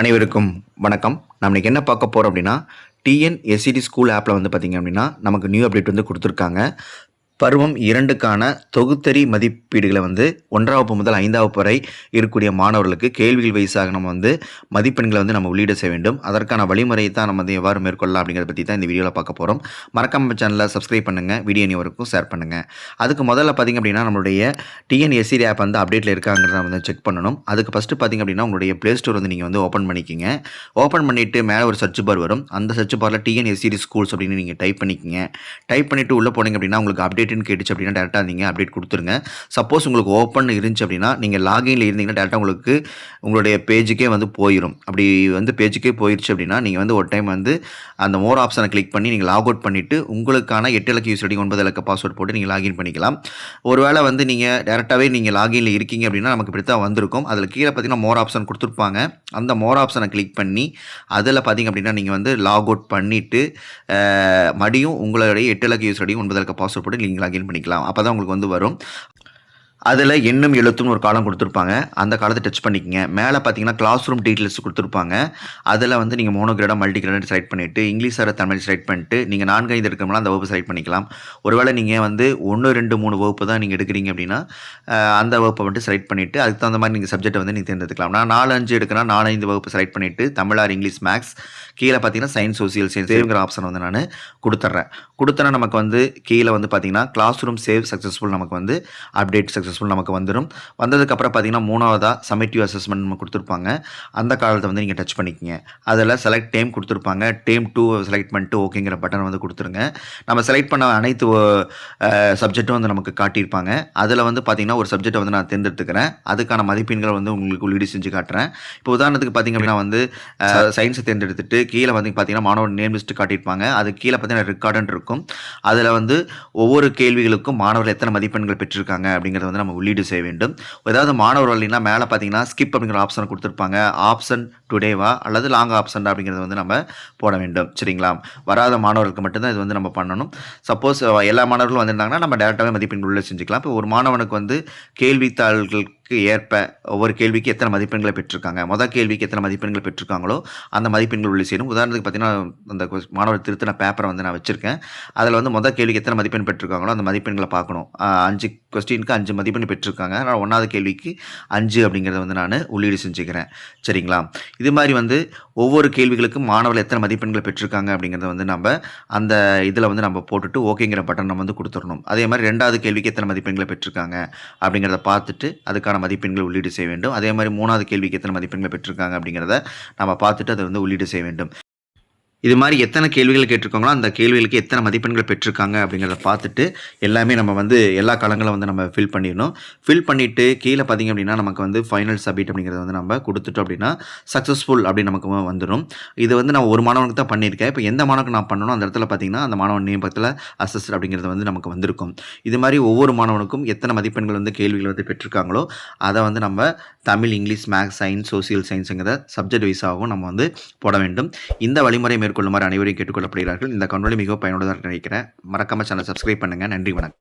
அனைவருக்கும் வணக்கம். நம்ம இன்றைக்கி என்ன பார்க்க போகிறோம் அப்படின்னா டிஎன் எஸ்சிடி ஸ்கூல் ஆப்பில் வந்து பார்த்திங்க அப்படின்னா நமக்கு நியூ அப்டேட் வந்து கொடுத்துருக்காங்க. பருவம் இரண்டுக்கான தொகுத்தறி மதிப்பீடுகளை வந்து ஒன்றாம் வகுப்பு முதல் ஐந்தாம் வகுப்பு வரை இருக்கக்கூடிய மாணவர்களுக்கு கேள்விகள் வயசாக நம்ம வந்து மதிப்பெண்களை வந்து நம்ம உள்ளீடு செய்ய வேண்டும். அதற்கான வழிமுறையை தான் நம்ம வந்து எவ்வாறு மேற்கொள்ளலாம் அப்படிங்கிறத பற்றி தான் இந்த வீடியோவில் பார்க்க போகிறோம் மறக்காம சேனலை சப்ஸ்கிரைப் பண்ணுங்கள் வீடியோ அனைவருக்கும் ஷேர் பண்ணுங்கள் அதுக்கு முதல்ல பார்த்திங்க அப்படின்னா நம்மளுடைய டிஎன்எஸ்சி ஆப் வந்து அப்டேட்டில் இருக்காங்கிறத வந்து செக் பண்ணணும். அதுக்கு ஃபஸ்ட்டு பார்த்திங்க அப்படின்னா உங்களுடைய ப்ளே ஸ்டோர் வந்து நீங்கள் வந்து ஓப்பன் பண்ணிக்கிங்க. ஓப்பன் பண்ணிவிட்டு மேலே ஒரு சர்ச் பார் வரும். அந்த சர்ச் பாரில் டிஎன்எஸ்சிடி ஸ்கூல்ஸ் அப்படின்னு நீங்கள் டைப் பண்ணிக்கிங்க. டைப் பண்ணிவிட்டு உள்ளே போனீங்க அப்படின்னா உங்களுக்கு அப்டேட் அப்டேட்டுன்னு கேட்டுச்சு அப்படின்னா டேரெக்டாக நீங்கள் அப்டேட் கொடுத்துருங்க. சப்போஸ் உங்களுக்கு ஓப்பன் இருந்துச்சு அப்படின்னா நீங்கள் லாகின்ல இருந்தீங்கன்னா டேரெக்டாக உங்களுக்கு உங்களுடைய பேஜுக்கே வந்து போயிடும் அப்படி வந்து பேஜுக்கே போயிடுச்சு அப்படின்னா நீங்கள் வந்து ஒரு டைம் வந்து அந்த மோர் ஆப்ஷனை கிளிக் பண்ணி நீங்கள் லாக் அவுட் பண்ணிவிட்டு உங்களுக்கான எட்டு இலக்க யூஸ் ஐடி ஒன்பது இலக்க பாஸ்வேர்ட் போட்டு நீங்கள் லாகின் பண்ணிக்கலாம். ஒருவேளை வந்து நீங்கள் டேரெக்டாகவே நீங்கள் லாகின்ல இருக்கீங்க அப்படின்னா நமக்கு இப்படி தான் வந்திருக்கும். அதில் கீழே பார்த்தீங்கன்னா மோர் ஆப்ஷன் கொடுத்துருப்பாங்க. அந்த மோர் ஆப்ஷனை கிளிக் பண்ணி அதில் பார்த்தீங்க அப்படின்னா நீங்கள் வந்து லாக் அவுட் பண்ணிவிட்டு மடியும் உங்களுடைய எட்டு இலக்க யூஸ் ஐடி ஒன்பது இலக்க பாஸ்வேர்ட் போட்டு நீங்கள் லாகின் பண்ணிக்கலாம். அப்போ தான் உங்களுக்கு வந்து வரும். அதில் எண்ணும் எழுத்துன்னு ஒரு காலம் கொடுத்துருப்பாங்க. அந்த காலத்தை டச் பண்ணிக்கங்க. மேலே பார்த்தீங்கன்னா கிளாஸ் ரூம் டீட்டெயில்ஸ் கொடுத்துருப்பாங்க. அதில் வந்து நீங்கள் மோனோகிரேடாக மல்டி கிரேடாக செலக்ட் பண்ணிவிட்டு இங்கிலீஷ் சார் தமிழ் செலக்ட் பண்ணிட்டு நீங்கள் நான்கு ஐந்து இருக்கிறவங்களாம் அந்த வகுப்பு செலக்ட் பண்ணிக்கலாம். ஒருவேளை நீங்கள் வந்து ஒன்று ரெண்டு மூணு வகுப்பு தான் நீங்கள் எடுக்கிறீங்க அப்படின்னா அந்த வகுப்பை வந்துட்டு செலக்ட் பண்ணிவிட்டு அதுக்கு தகுந்த மாதிரி நீங்கள் சப்ஜெக்ட்டை வந்து நீங்கள் தேர்ந்தெடுக்கலாம். நான் நாலு அஞ்சு எடுக்கிறேன் நாலு ஐந்து வகுப்பு செலக்ட் பண்ணிவிட்டு தமிழ் ஆர் இங்கிலீஷ் மேக்ஸ் கீழே பார்த்தீங்கன்னா சயின்ஸ் சோசியல் சயின்ஸ் சேவ்ங்கிற ஆப்ஷன் வந்து நான் கொடுத்துட்றேன் கொடுத்தனா நமக்கு வந்து கீழே வந்து பார்த்தீங்கன்னா கிளாஸ் ரூம் சேவ் சக்ஸஸ்ஃபுல் நமக்கு வந்து அப்டேட் சக்ஸஸ் சக்ஸஸ்ஃபுல் நமக்கு வந்துடும் வந்ததுக்கப்புறம் பார்த்தீங்கன்னா மூணாவதாக சமிட்டிவ் அசஸ்மெண்ட் நம்ம கொடுத்துருப்பாங்க. அந்த காலத்தை வந்து நீங்கள் டச் பண்ணிக்கங்க. அதில் செலக்ட் டைம் கொடுத்துருப்பாங்க. டேம் டூ செலக்ட் பண்ணிட்டு ஓகேங்கிற பட்டன் வந்து கொடுத்துருங்க. நம்ம செலக்ட் பண்ண அனைத்து சப்ஜெக்ட்டும் வந்து நமக்கு காட்டியிருப்பாங்க. அதில் வந்து பார்த்தீங்கன்னா ஒரு சப்ஜெக்ட்டை வந்து நான் தேர்ந்தெடுத்துக்கிறேன். அதுக்கான மதிப்பெண்களை வந்து உங்களுக்கு உள்ளீடு செஞ்சு காட்டுறேன். இப்போ உதாரணத்துக்கு பார்த்தீங்க அப்படின்னா வந்து சயின்ஸை தேர்ந்தெடுத்துட்டு கீழே வந்து பார்த்தீங்கன்னா மாணவர் நேம் லிஸ்ட் காட்டியிருப்பாங்க. அது கீழே பார்த்தீங்கன்னா ரெக்கார்டுன்னு இருக்கும். அதில் வந்து ஒவ்வொரு கேள்விகளுக்கும் மாணவர்கள் எத்தனை மதிப்பெண்கள் பெற்றிருக்காங்க அப்படிங்கிறத வந்து நம்ம உள்ளீடு செய்ய வேண்டும். ஏதாவது மாணவர்கள் இல்லைன்னா மேலே பார்த்தீங்கன்னா ஸ்கிப் அப்படிங்கிற ஆப்ஷன் கொடுத்துருப்பாங்க. ஆப்ஷன் டுடேவா அல்லது லாங் ஆப்ஷன் அப்படிங்கிறது வந்து நம்ம போட வேண்டும். சரிங்களா? வராத மாணவர்களுக்கு மட்டும்தான் இது வந்து நம்ம பண்ணணும். சப்போஸ் எல்லா மாணவர்களும் வந்திருந்தாங்கன்னா நம்ம டேரெக்டாகவே மதிப்பெண் உள்ளே செஞ்சுக்கலாம். இப்போ ஒரு மாணவனுக்கு வந்து கேள்வித்தாள்கள் ஏற்ப ஒவ்வொரு கேள்விக்கு எத்தனை மதிப்பெண்களை பெற்றிருக்காங்க? மொதல் கேள்விக்கு எத்தனை மதிப்பெண்கள் பெற்றிருக்காங்களோ அந்த மதிப்பெண்கள் உள்ள செய்யணும் உதாரணத்துக்கு பார்த்தீங்கன்னா அந்த மாணவர் திருத்தின பேப்பரை வந்து நான் வச்சுருக்கேன். அதில் வந்து மொதல் கேள்விக்கு எத்தனை மதிப்பெண் பெற்றிருக்காங்களோ அந்த மதிப்பெண்களை பார்க்கணும். அஞ்சு கொஸ்டினுக்கு அஞ்சு மதிப்பெண் பெற்றிருக்காங்க. அதனால் ஒன்றாவது கேள்விக்கு அஞ்சு அப்படிங்கிறத வந்து நான் உள்ளீடு செஞ்சுக்கிறேன். சரிங்களா? இது மாதிரி வந்து ஒவ்வொரு கேள்விகளுக்கும் மாணவர்கள் எத்தனை மதிப்பெண்கள் பெற்றிருக்காங்க அப்படிங்கிறத வந்து நம்ம அந்த இதில் வந்து நம்ம போட்டுட்டு ஓகேங்கிற பட்டன் நம்ம வந்து கொடுத்துடணும். அதே மாதிரி ரெண்டாவது கேள்விக்கு எத்தனை மதிப்பெண்களை பெற்றிருக்காங்க அப்படிங்கிறத பார்த்துட்டு அதுக்கான மதிப்பெண்கள் உள்ளீடு செய்ய வேண்டும்? அதே மாதிரி மூணாவது கேள்விக்கு எத்தனை மதிப்பெண்களை பெற்றிருக்காங்க அப்படிங்கிறத நம்ம பார்த்துட்டு அதை வந்து உள்ளீடு செய்ய வேண்டும். இது மாதிரி எத்தனை கேள்விகள் கேட்டிருக்காங்களோ அந்த கேள்விகளுக்கு எத்தனை மதிப்பெண்கள் பெற்றிருக்காங்க அப்படிங்கிறத பார்த்துட்டு எல்லாமே நம்ம வந்து எல்லா காலங்களும் வந்து நம்ம ஃபில் பண்ணிடணும். ஃபில் பண்ணிவிட்டு கீழே பார்த்தீங்க அப்படின்னா நமக்கு வந்து ஃபைனல் சப்மிட் அப்படிங்கிறத வந்து நம்ம கொடுத்துட்டோம் அப்படின்னா சக்ஸஸ்ஃபுல் அப்படின்னு நமக்கு வந்துடும் இது வந்து நான் ஒரு மாணவனுக்கு தான் பண்ணியிருக்கேன். இப்போ எந்த மாணவனுக்கு நான் பண்ணணும்? அந்த இடத்துல பார்த்திங்கன்னா அந்த மாணவன் நியமத்தில் பக்கத்தில் அசஸ்ட் அப்படிங்கிறது வந்து நமக்கு வந்திருக்கும். இது மாதிரி ஒவ்வொரு மாணவனுக்கும் எத்தனை மதிப்பெண்கள் வந்து கேள்விகள் வந்து பெற்றிருக்காங்களோ அதை வந்து நம்ம Tamil English maths science social சயின்ஸுங்கிற subject வைஸாகவும் நம்ம வந்து போட வேண்டும். இந்த வழிமுறை மேற்கொள்ளுமாறு அனைவரையும் கேட்டுக்கொள்ளப்படுகிறார்கள். இந்த கண்வழி மிகவும் பயனுள்ளதாக நினைக்கிறேன். மறக்காம சேனல் சப்ஸ்கிரைப் பண்ணுங்கள் நன்றி வணக்கம்.